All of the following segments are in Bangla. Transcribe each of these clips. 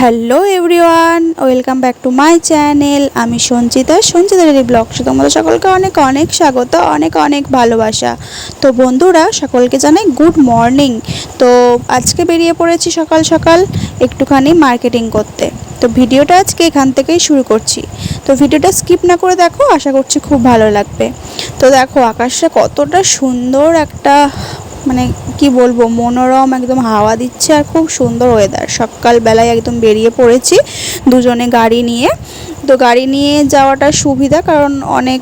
Hello everyone, welcome back to my channel. আমি সঞ্চিতা সঞ্চিতার এই ব্লগসে তোমাদের সকলকে অনেক অনেক স্বাগত, অনেক অনেক ভালোবাসা। তো বন্ধুরা, সকলকে জানাই গুড মর্নিং। তো আজকে বেরিয়ে পড়েছি সকাল সকাল একটুখানি মার্কেটিং করতে। তো ভিডিওটা আজকে এখান থেকেই শুরু করছি। তো ভিডিওটা স্কিপ না করে দেখো, আশা করছি খুব ভালো লাগবে। তো দেখো, আকাশটা কতটা সুন্দর একটা মানে কি বলব, মনোরম একদম হাওয়া দিচ্ছে আর খুব সুন্দর ওয়েদার সকালবেলায় একদম বেরিয়ে পড়েছি দুজনে গাড়ি নিয়ে। তো গাড়ি নিয়ে যাওয়াটা সুবিধা কারণ অনেক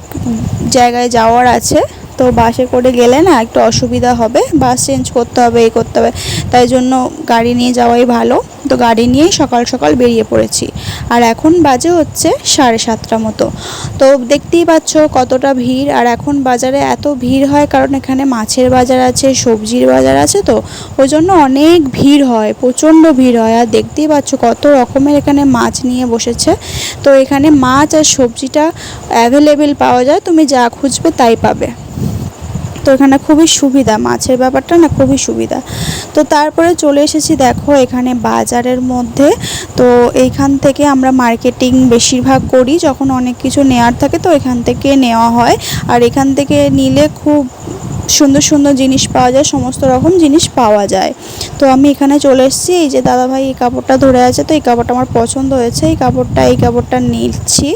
জায়গায় যাওয়ার আছে। তো বাসে করে গেলে না একটু অসুবিধা হবে, বাস চেঞ্জ করতে হবে এই করতে হবে। তাই জন্য গাড়ি নিয়ে যাওয়াই ভালো। তো গাড়ি নিয়েই সকাল সকাল বেরিয়ে পড়েছি। আর এখন বাজে হচ্ছে সাড়ে সাতটা মতো। তো দেখতেই পাচ্ছ কতটা ভিড়। আর এখন বাজারে এত ভিড় হয় কারণ এখানে মাছের বাজার আছে, সবজির বাজার আছে তো। ওই জন্য অনেক ভিড় হয়, প্রচণ্ড ভিড় হয়। আর দেখতেই পাচ্ছ কত রকমের এখানে মাছ নিয়ে বসেছে। তো এখানে মাছ আর সবজিটা অ্যাভেলেবেল পাওয়া যায়। তুমি যা খুঁজবে তাই পাবে। তো এখানে খুবই সুবিধা, মাছের ব্যাপারটা না খুবই সুবিধা। তো তারপরে চলে এসেছি দেখো এখানে বাজারের মধ্যে। তো এইখান থেকে আমরা মার্কেটিং বেশিরভাগ করি, যখন অনেক কিছু নেওয়ার থাকে তো এখান থেকে নেওয়া হয়। আর এখান থেকে নিলে খুব সুন্দর সুন্দর জিনিস পাওয়া যায়, সমস্ত রকম জিনিস পাওয়া যায়। তো আমি এখানে চলে এসেছি, এই যে দাদাভাই এই কাপড়টা ধরে আছে, তো এই কাপড়টা আমার পছন্দ হয়েছে, এই কাপড়টা এই কাপড়টা নিচ্ছি।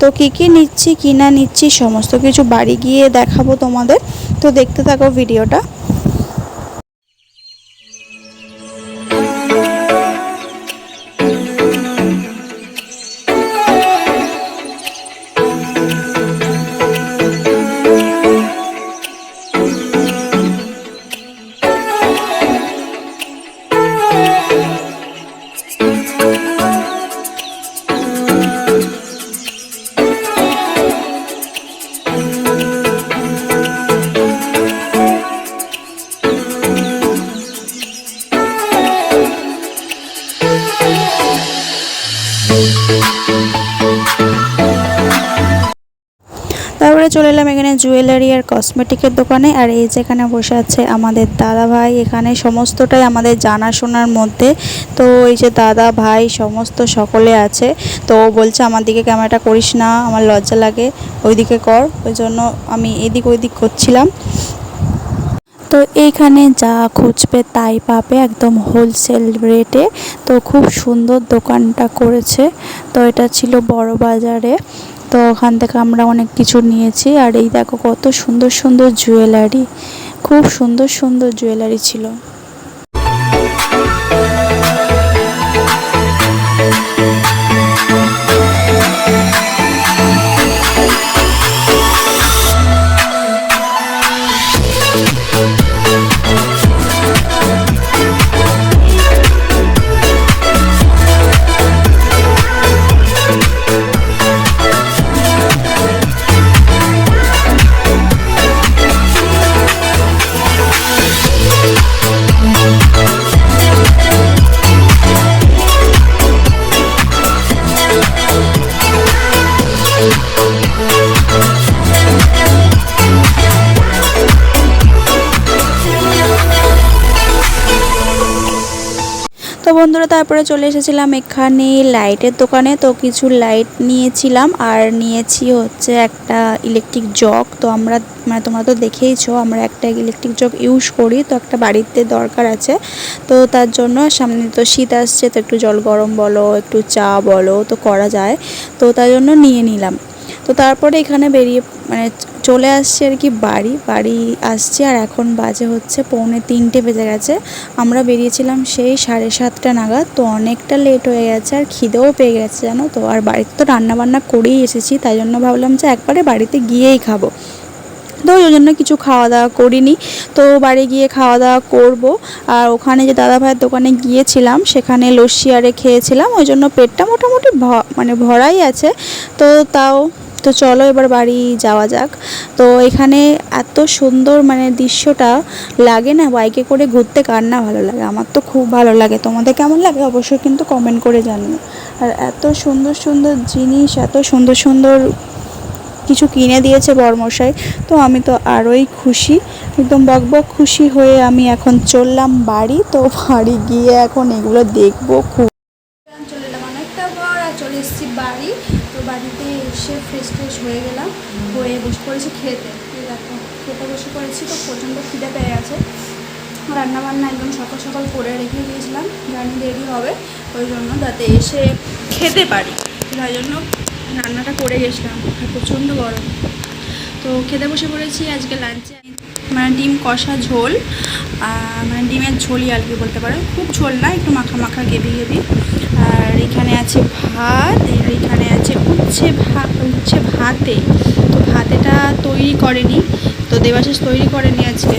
তো কি কি নিচ্ছি, কি না নিচ্ছি, সমস্ত কিছু বাড়ি গিয়ে দেখাবো তোমাদের। তো দেখতে থাকো ভিডিওটা। তারপরে চলে এলাম এখানে জুয়েলারি আর কসমেটিকের দোকানে। আর এই যেখানে বসে আছে আমাদের দাদা ভাই, এখানে সমস্তটাই আমাদের জানাশোনার মধ্যে। তো এই যে দাদা ভাই সমস্ত সকলে আছে। তো বলছে, আমার দিকে ক্যামেরাটা করিস না, আমার লজ্জা লাগে। ওইদিকে কর। ওই জন্য আমি এদিক ওইদিক করছিলাম। তো এইখানে যা খুঁজবে তাই পাবে একদম হোলসেল রেটে তো খুব সুন্দর দোকানটা করেছে। তো এটা ছিল বড় বাজারে। তো ওখান থেকে আমরা অনেক কিছু নিয়েছি। আর এই দেখো কত সুন্দর সুন্দর জুয়েলারি। খুব সুন্দর সুন্দর জুয়েলারি ছিল। বন্ধুরা তারপরে চলে এসেছিলাম এখানে লাইটের দোকানে। তো কিছু লাইট নিয়েছিলাম আর নিয়েছি হচ্ছে একটা ইলেকট্রিক জগ তো আমরা মানে তোমরা তো দেখেইছো, আমরা একটা ইলেকট্রিক জগ ইউজ করি। তো একটা বাড়িতে দরকার আছে। তো তার জন্য সামনে তো শীত আসছে, তো একটু জল গরম বলো, একটু চা বলো, তো করা যায়। তো তার জন্য নিয়ে নিলাম। তো তারপরে এখানে বেরিয়ে মানে চলে আসছে আর কি বাড়ি। বাড়ি আসছে আর এখন বাজে হচ্ছে পৌনে তিনটে বেজে গেছে। আমরা বেরিয়েছিলাম সেই সাড়ে সাতটা নাগাদ। তো অনেকটা লেট হয়ে গেছে আর খিদেও পেয়ে গেছে, জানো তো? আর বাড়িতে তো রান্না বান্না করেই এসেছি, তাই জন্য ভাবলাম যে একবারে বাড়িতে গিয়েই খাব। তো ওই জন্য কিছু খাওয়া দাওয়া করিনি। তো বাড়ি গিয়ে খাওয়া দাওয়া করব। আর ওখানে যে দাদা ভাইয়ের দোকানে গিয়েছিলাম, সেখানে লস্যি আরে খেয়েছিলাম। ওই জন্য পেটটা মোটামুটি মানে ভরাই আছে। তো তাও তো চলো এবার বাড়ি যাওয়া যাক। তো এখানে এত সুন্দর মানে দৃশ্যটা লাগে না, বাইকে করে ঘুরতে কার না ভালো লাগে? আমার তো খুব ভালো লাগে। তোমাদের কেমন লাগে? অবশ্যই কিন্তু কমেন্ট করে জানিও। আর এত সুন্দর সুন্দর জিনিস, এত সুন্দর সুন্দর কিছু কিনে দিয়েছে বরমশাই, তো আমি তো আরোই খুশি। একদম বকবক খুশি হয়ে আমি এখন চললাম বাড়ি। তো বাড়ি গিয়ে এখন এগুলো দেখব খুব। চলে এসেছি বাড়ি। তো বাড়িতে এসে ফ্রেশ ফ্রেশ হয়ে গেলাম। হয়ে বসে পড়েছি খেতে। দেখো, খেতে বসে পড়েছি তো প্রচণ্ড খিদে পেয়ে গেছে। রান্নাবান্না একদম সকাল সকাল করে রেখে দিয়েছিলাম জানি দেরি হবে। ওই জন্য যাতে এসে খেতে পারি। তাই জন্য রান্নাটা করে গেছিলাম প্রচণ্ড গরম। তো খেতে বসে পড়েছি আজকে লাঞ্চে মানে ডিম কষা ঝোল মানে ডিমের ঝোলই আর কি বলতে পারো। খুব ঝোল না, একটু মাখা মাখা গেবি গেবি আর এখানে আছে ভাত এখানে আছে উচ্ছে ভাত উচ্ছে ভাতে। তো ভাতেটা তৈরি করেনি, তো দেবাশিস তৈরি করেনি আজকে।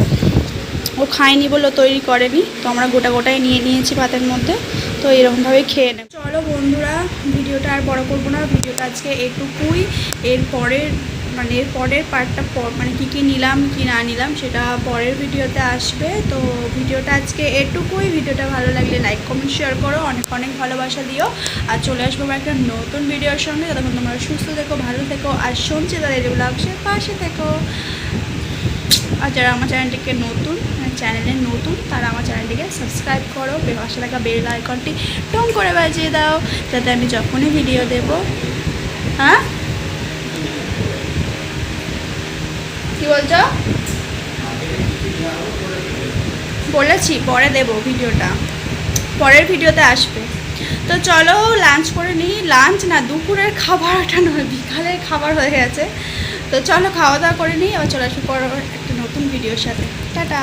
ও খায়নি বলে তৈরি করেনি, তো আমরা গোটা গোটাই নিয়ে নিয়েছি ভাতের মধ্যে, তো এরকমভাবে খেয়ে নেব। চলো বন্ধুরা, ভিডিওটা আর বড় করব না, ভিডিওটা আজকে এটুকুই। এর পরের মানে এর পরের পার্টটা পর মানে কী কী নিলাম, কি না নিলাম, সেটা পরের ভিডিওতে আসবে। তো ভিডিওটা আজকে এটুকুই। ভিডিওটা ভালো লাগলে লাইক কমেন্ট শেয়ার করো। অনেক অনেক ভালোবাসা দিও। আর চলে আসব আবার একটা নতুন ভিডিওর সঙ্গে। ততক্ষণ তোমরা সুস্থ থেকো, ভালো থেকো, আর শুনছি তাদের ব্লগসের পাশে থেকো। আর যারা আমার চ্যানেলটিকে নতুন চ্যানেলে নতুন, তারা আমার চ্যানেলটিকে সাবস্ক্রাইব করো। পাশে থাকা বেল আইকনটি টং করে বাজিয়ে দাও। যাতে আমি যখনই ভিডিও দেব হ্যাঁ? কি বলছো? বলেছি, পরে দেব ভিডিওটা। পরের ভিডিওতে আসবে। তো চলো লাঞ্চ করে নিই। লাঞ্চ না, দুপুরের খাবারটা নয়, বিকালের খাবার হয়ে গেছে। তো চলো, খাওয়া দাওয়া করে নিই। আবার চলে আসব পর একটা নতুন ভিডিওর সাথে। টাটা!